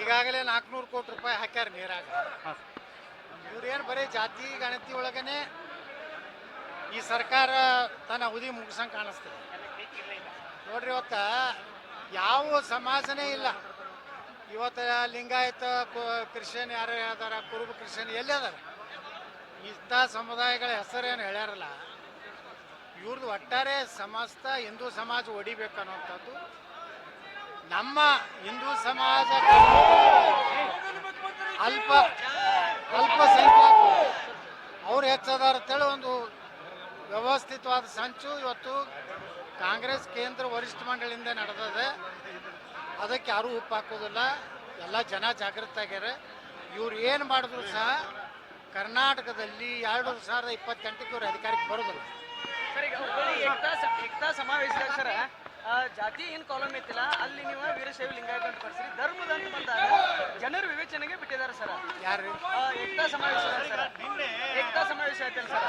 ಈಗಾಗಲೇ ನಾಲ್ಕುನೂರು ಕೋಟಿ ರೂಪಾಯಿ ಹಾಕ್ಯಾರ ನೀರಾಗ. ಇವ್ರೇನು ಬರೀ ಜಾತಿ ಗಣತಿ ಒಳಗನೆ ಈ ಸರ್ಕಾರ ತನ್ನ ಅವಧಿ ಮುಗಿಸಂಗೆ ಕಾಣಿಸ್ತದೆ. ನೋಡ್ರಿ ಇವತ್ತ ಯಾವ ಸಮಾಜನೇ ಇಲ್ಲ. ಇವತ್ತು ಲಿಂಗಾಯತ ಕ್ರಿಶ್ಚಿಯನ್ ಯಾರು ಅದಾರ, ಕುರುಬ ಕ್ರಿಶ್ಚಿಯನ್ ಎಲ್ಲಿ ಅದಾರ? ಇಂಥ ಸಮುದಾಯಗಳ ಹೆಸರೇನು ಹೇಳ್ಯಾರಲ್ಲ. ಇವ್ರದ್ದು ಒಟ್ಟಾರೆ ಸಮಸ್ತ ಹಿಂದೂ ಸಮಾಜ ಒಡಿಬೇಕು ಅನ್ನುವಂಥದ್ದು ನಮ್ಮ ಹಿಂದೂ ಸಮಾಜ ಅಲ್ಪ ಅಲ್ಪಸಂಖ್ಯಾತರು ಅವ್ರು ಹೆಚ್ಚದಾರ ಅಂತೇಳಿ ಒಂದು ವ್ಯವಸ್ಥಿತವಾದ ಸಂಚು ಇವತ್ತು ಕಾಂಗ್ರೆಸ್ ಕೇಂದ್ರ ವರಿಷ್ಠ ಮಂಡಳಿಯಿಂದ ನಡೆದದೆ. ಅದಕ್ಕೆ ಯಾರೂ ಉಪ್ಪು ಹಾಕೋದಿಲ್ಲ. ಎಲ್ಲ ಜನ ಜಾಗೃತ ಆಗ್ಯಾರ. ಇವ್ರು ಏನು ಮಾಡಿದ್ರು ಸಹ ಕರ್ನಾಟಕದಲ್ಲಿ ಎರಡು ಸಾವಿರದ ಇಪ್ಪತ್ತೆಂಟಕ್ಕೆ ಇವರು ಅಧಿಕಾರಕ್ಕೆ ಬರೋದಿಲ್ಲ. ಜಾತಿ ಏನು ಕಾಲಮ್ ಐತಿಲ್ಲ ಅಲ್ಲಿ ನೀವು ವೀರಶೈವ ಲಿಂಗಾಯತ ಅಂತ ಬರ್ಸ್ರಿ. ಧರ್ಮದ ಅಂತ ಬಂದಾಗ ಜನರ ವಿವೇಚನೆಗೆ ಬಿಟ್ಟಿದ್ದಾರೆ ಸರ್. ಯಾರು ಏಕತಾ ಸಮಾವೇಶ ಸರ್. ಏಕತಾ ಸಮಾವೇಶ ಆಯ್ತಲ್ಲ ಸರ್.